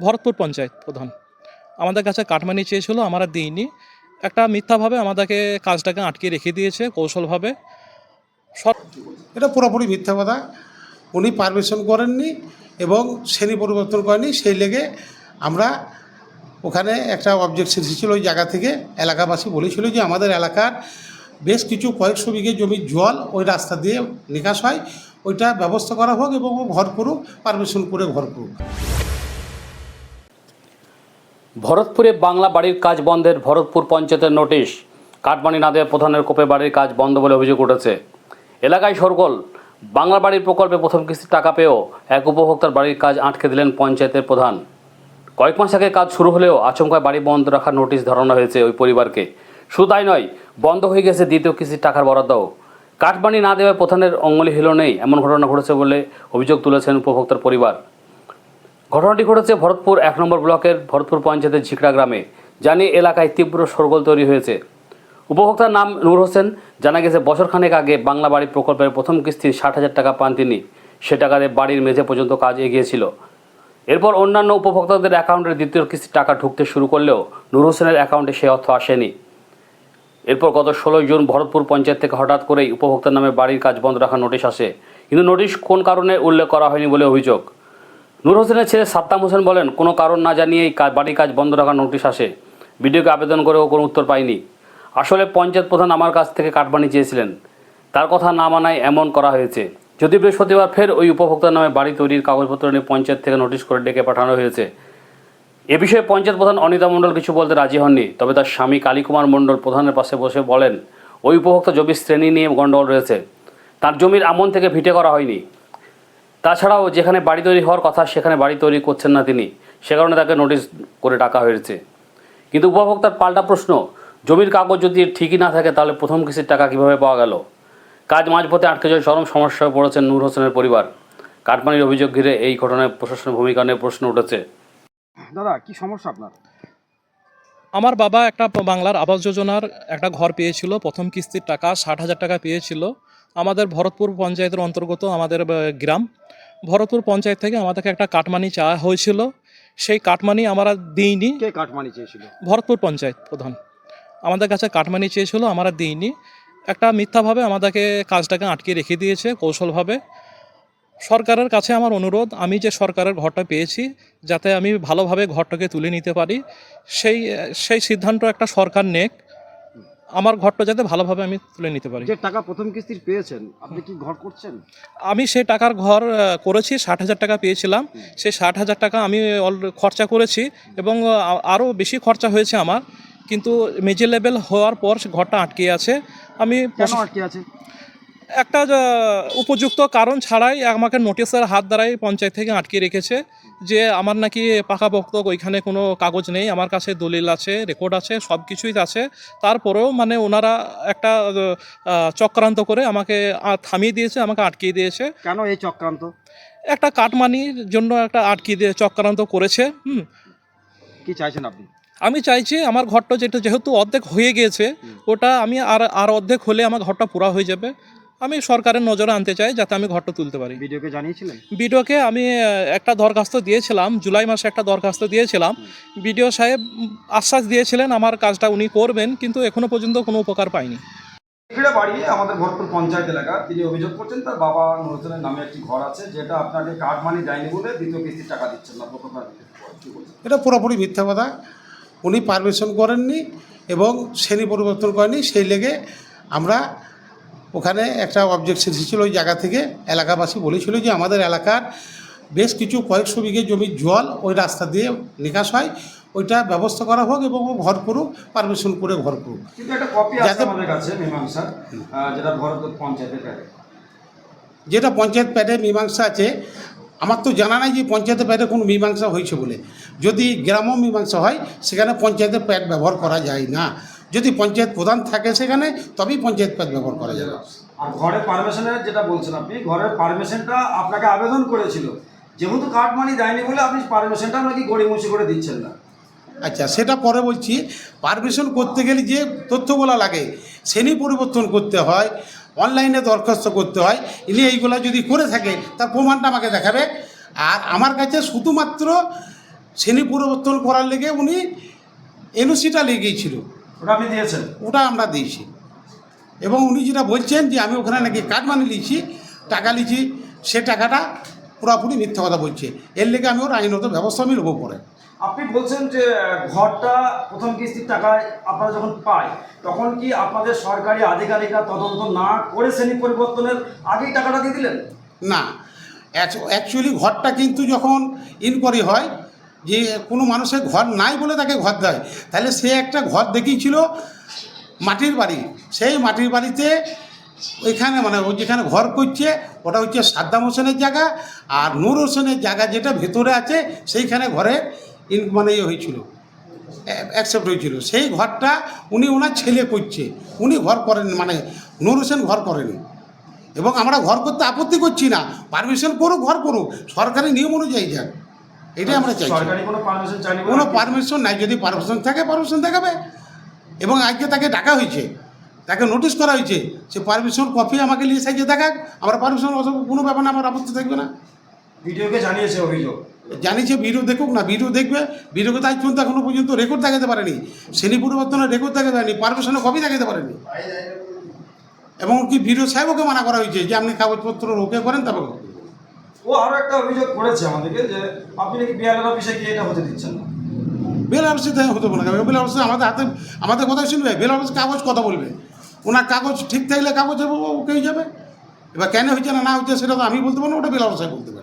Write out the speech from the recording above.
ভরতপুর পঞ্চায়েত প্রধান। আমাদের কাছে কাটমানি চেয়েছিল আমরা দিইনি। একটা মিথ্যাভাবে আমাদেরকে কাজটাকে আটকে রেখে দিয়েছে কৌশলভাবে। এটা পুরোপুরি মিথ্যা কথা। উনি পারমিশন করেননি এবং শ্রেণি পরিবর্তন করেনি সেই লেগে আমরা ওখানে একটা অবজেকশন এসেছিল ওই জায়গা থেকে এলাকাবাসী বলেছিল যে আমাদের এলাকার বেশ কিছু কয়েকশো বিঘে জমির জল ওই রাস্তা দিয়ে নিকাশ হয়। ওইটা ব্যবস্থা করা হোক এবং ঘর করুক পারমিশন করে ঘর করুক। ভরতপুরে বাংলা বাড়ির কাজ বন্ধের ভরতপুর পঞ্চায়েতের নোটিশ। কাটমানি না দেওয়া প্রধানের কোপে বাড়ির কাজ বন্ধ বলে অভিযোগ উঠেছে। এলাকায় সরগোল। বাংলা বাড়ির প্রকল্পে প্রথম কিস্তির টাকা পেয়েও এক উপভোক্তার বাড়ির কাজ আটকে দিলেন পঞ্চায়েতের প্রধান। কয়েক মাস আগে কাজ শুরু হলেও আচমকায় বাড়ি বন্ধ রাখার নোটিশ ধরানো হয়েছে ওই পরিবারকে। শুধু তাই নয়, বন্ধ হয়ে গেছে দ্বিতীয় কিস্তির টাকার বরাদ্দও। কাটমানি না দেওয়ায় প্রধানের অঙ্গলি হিল নেই, এমন ঘটনা ঘটেছে বলে অভিযোগ তুলেছেন উপভোক্তার পরিবার। ঘটনাটি ঘটেছে ভরতপুর এক নম্বর ব্লকের ভরতপুর পঞ্চায়েতের ঝিকড়া গ্রামে। জানিয়ে এলাকায় তীব্র সরগোল তৈরি হয়েছে। উপভোক্তার নাম নূর হোসেন। জানা গেছে বছরখানেক আগে বাংলা বাড়ি প্রকল্পের প্রথম কিস্তি ষাট হাজার টাকা পান তিনি। সে টাকাতে বাড়ির মেঝে পর্যন্ত কাজ এগিয়েছিল। এরপর অন্যান্য উপভোক্তাদের অ্যাকাউন্টের দ্বিতীয় কিস্তির টাকা ঢুকতে শুরু করলেও নূর হোসেনের অ্যাকাউন্টে সে অর্থ আসেনি। এরপর গত ষোলোই জুন ভরতপুর পঞ্চায়েত থেকে হঠাৎ করেই উপভোক্তার নামে বাড়ির কাজ বন্ধ রাখার নোটিশ আসে। কিন্তু নোটিশ কোন কারণে উল্লেখ করা হয়নি বলে অভিযোগ। নূর হোসেনের ছেলে সাত্তাম হোসেন বলেন, কোনো কারণ না জানিয়েই কা- বাড়ির কাজ বন্ধ রাখার নোটিশ আসে। বিডিওকে আবেদন করেও কোনো উত্তর পাইনি আসলে পঞ্চায়েত প্রধান আমার কাছ থেকে কাটবানি চেয়েছিলেন। তার কথা না মানায় এমন করা হয়েছে। যদি বৃহস্পতিবার ফের ওই উপভোক্তার নামে বাড়ি তৈরির কাগজপত্র নিয়ে পঞ্চায়েত থেকে নোটিশ করে ডেকে পাঠানো হয়েছে। এ বিষয়ে পঞ্চায়েত প্রধান অনিতা মণ্ডল কিছু বলতে রাজি হননি, তবে তার স্বামী কালীকুমার মণ্ডল প্রধানের পাশে বসে বলেন, ওই উপভোক্তা জমির শ্রেণি নিয়ে গণ্ডগোল রয়েছে। তার জমির আমন থেকে ভিটে করা হয়নি। তাছাড়াও যেখানে বাড়ি তৈরি হওয়ার কথা সেখানে বাড়ি তৈরি করছেন না তিনি। সে কারণে তাকে নোটিশ করে ডাকা হয়েছে। কিন্তু উপভোক্তার পাল্টা প্রশ্ন জমির কাগজ যদি ঠিকই না থাকে তাহলে প্রথম কিস্তির টাকা কীভাবে পাওয়া গেল? কাজ মাঝপথে আটকে যাওয়ায় চরম সমস্যায় পড়েছেন নূর হোসেনের পরিবার। কাটমানির অভিযোগ ঘিরে এই ঘটনায় প্রশাসনের ভূমিকা নিয়ে প্রশ্ন উঠেছে। দাদা কি সমস্যা আপনার? আমার বাবা একটা বাংলার আবাস যোজনার একটা ঘর পেয়েছিল প্রথম কিস্তির টাকা ষাট হাজার টাকা পেয়েছিল। আমাদের ভরতপুর পঞ্চায়েতের অন্তর্গত আমাদের গ্রাম। ভরতপুর পঞ্চায়েত থেকে আমাদেরকে একটা কাটমানি চাওয়া হয়েছিল। সেই কাটমানি আমরা দিইনি। কে কাটমানি চেয়েছিল? ভরতপুর পঞ্চায়েত প্রধান। আমাদের কাছে কাটমানি চেয়েছিল আমরা দিইনি। একটা মিথ্যাভাবে আমাদেরকে কাজটাকে আটকে রেখে দিয়েছে কৌশলভাবে। সরকারের কাছে আমার অনুরোধ আমি যে সরকারের ঘরটা পেয়েছি যাতে আমি ভালোভাবে ঘরটাকে তুলে নিতে পারি সেই সেই সিদ্ধান্ত একটা সরকার নেক। আমার ঘরটা যাতে ভালোভাবে আমি তুলে নিতে পারি। যে টাকা প্রথম কিস্তির পেয়েছেন আপনি কি ঘর করছেন? আমি সেই টাকার ঘর করেছি ষাট হাজার টাকা পেয়েছিলাম। সেই ষাট হাজার টাকা আমি অল- খরচা করেছি এবং আরও বেশি খরচা হয়েছে আমার। কিন্তু মেজর লেভেল হওয়ার পর সে ঘরটা আটকে আছে। আমি আটকে আছে? একটা উপযুক্ত কারণ ছাড়াই আমাকে নোটিশের হাত দ্বারাই পঞ্চায়েত থেকে আটকে রেখেছে যে আমার নাকি পাকাপোক্ত ওইখানে কোনো কাগজ নেই আমার কাছে দলিল আছে রেকর্ড আছে সব কিছুই আছে। তারপরেও মানে ওনারা একটা চক্রান্ত করে আমাকে থামিয়ে দিয়েছে আমাকে আটকিয়ে দিয়েছে। কেন এই চক্রান্ত? একটা কাটমানির জন্য একটা আটকিয়ে দিয়ে চক্রান্ত করেছে হুম। কি চাইছেন আপনি? আমি চাইছি আমার ঘরটা যেটা যেহেতু অর্ধেক হয়ে গিয়েছে ওটা আমি আর আর অর্ধেক হলে আমার ঘরটা পুরা হয়ে যাবে। আমি সরকারের নজরে আনতে চাই যাতে আমি ঘরটা তুলতে পারি। ভিডিওকে জানিয়েছিলেন? বিডিওকে আমি একটা দরখাস্ত দিয়েছিলাম জুলাই মাসে একটা দরখাস্ত দিয়েছিলাম। বিডিও সাহেব আশ্বাস দিয়েছিলেন আমার কাজটা উনি করবেন কিন্তু এখনও পর্যন্ত কোনো উপকার পাইনি। এখানে বাড়ি আমাদের ভরপুর পঞ্চায়েত এলাকা তিনি অভিযোগ করছেন তার বাবা নুর নামে একটি ঘর আছে যেটা আপনাকে কার্ড মানি দেয়নি বলে দ্বিতীয় কিস্তির টাকা দিচ্ছেন না। এটা পুরোপুরি মিথ্যা কথা। উনি পারমিশন করেননি এবং শ্রেণি পরিবর্তন করেনি সেই লেগে আমরা ওখানে একটা অবজেকশন এসেছিল ওই জায়গা থেকে এলাকাবাসী বলেছিল যে আমাদের এলাকার বেশ কিছু কয়েকশো বিঘে জমির জল ওই রাস্তা দিয়ে নিকাশ হয় ওইটা ব্যবস্থা করা হোক এবং ও ঘর করুক পারমিশন করে ঘর করুক। যাতে- যেটা পঞ্চায়েত প্যাডে মীমাংসা আছে আমার তো জানা নাই যে পঞ্চায়েতের প্যাডে কোনো মীমাংসা হয়েছে বলে। যদি গ্রাম্য মীমাংসা হয় সেখানে পঞ্চায়েতের প্যাড ব্যবহার করা যায় না। যদি পঞ্চায়েত প্রধান থাকে সেখানে তবেই পঞ্চায়েত প্যাড ব্যবহার করা যাবে। আর ঘরের পারমিশনের যেটা বলছেন আপনি ঘরের পারমিশনটা আপনাকে আবেদন করেছিল। যেহেতু কার্ড মানি দেয়নি বলে আপনি পারমিশনটা নাকি গড়িমসি করে দিচ্ছেন না। আচ্ছা সেটা পরে বলছি। পারমিশন করতে গেলে যে তথ্যগুলো লাগে শ্রেণি পরিবর্তন করতে হয় অনলাইনে দরখাস্ত করতে হয় ইনি এইগুলো যদি করে থাকে তার প্রমাণটা আমাকে দেখাবে। আর আমার কাছে শুধুমাত্র শ্রেণি পরিবর্তন করার লেগে উনি এনওসিটা লেগেছিল ওটা আপনি দিয়েছেন? ওটা আমরা দিয়েছি। এবং উনি যেটা বলছেন যে আমি ওখানে নাকি কাঠ মানে নিয়েছি টাকা নিয়েছি সে টাকাটা পুরোপুরি মিথ্যা কথা বলছে। এর লেগে আমি ওর আইনত ব্যবস্থা আমি নেব পরে। আপনি বলছেন যে ঘরটা প্রথম কিস্তির টাকায় আপনারা যখন পায় তখন কি আপনাদের সরকারি আধিকারিকরা তদন্ত না করে শ্রেণি পরিবর্তনের আগেই টাকাটা দিয়ে দিলেন? না। অ্যাকচুয়ালি ঘরটা কিন্তু যখন ইনকোয়ারি হয় যে কোনো মানুষের ঘর নাই বলে তাকে ঘর দেয়। তাহলে সে একটা ঘর দেখিয়েছিল মাটির বাড়ি। সেই মাটির বাড়িতে ওইখানে মানে ও যেখানে ঘর করছে, ওটা হচ্ছে সাদ্দাম হোসেনের জায়গা আর নূর হোসেনের জায়গা যেটা ভেতরে আছে, সেইখানে ঘরে ইন মানে ইয়ে হয়েছিল অ্যাকসেপ্ট হয়েছিল। সেই ঘরটা উনি ওনার ছেলে করছে। উনি ঘর করেন মানে নূর হোসেন ঘর করেনি। এবং আমরা ঘর করতে আপত্তি করছি না। পারমিশন করুক, ঘর করুক। সরকারি নিয়ম অনুযায়ী যাক। এটাই আমরা সরকারি কোনো পারমিশন চাইনি কোনো পারমিশন নাই। যদি পারমিশন থাকে পারমিশন দেখাবে। এবং আজকে তাকে ডাকা হয়েছে। তাকে নোটিশ করা হয়েছে সে পারমিশন কপি আমাকে নিয়ে সাইজে দেখাক। আমরা পারমিশন কোনো ব্যাপার না আমার আপত্তি থাকবে না। ভিডিওকে জানিয়েছে অভিযোগ। জানিয়েছে ভিডিও দেখুক না ভিডিও দেখবে। ভিডিওকে তো আজ পর্যন্ত এখনও পর্যন্ত রেকর্ড দেখাতে পারেনি। শ্রেণি পরিবর্তনের রেকর্ড দেখাতে পারেনি পারমিশনের কপি দেখাতে পারেনি। এবং কি ভিডিও সাহেবকে মানা করা হয়েছে যে আপনি কাগজপত্র ওকে করেন তারপর ও আরও একটা অভিযোগ করেছে আমাদেরকে যে, আপনি নাকি বিআরএল অফিসে গিয়ে এটা হতে দিচ্ছেন না? বেল অফিসে হতে বলে বেল অফিসে আমাদের হাতে, আমাদের কথা শুনবে? বেল অফিস কাগজ কথা বলবে। ওনার কাগজ ঠিক থাকলে কাগজ ওকেই যাবে। এবার কেন হয়েছে না না হয়েছে সেটা তো আমি বলতে পারব ওটা বেল অফিসে বলতে পারে।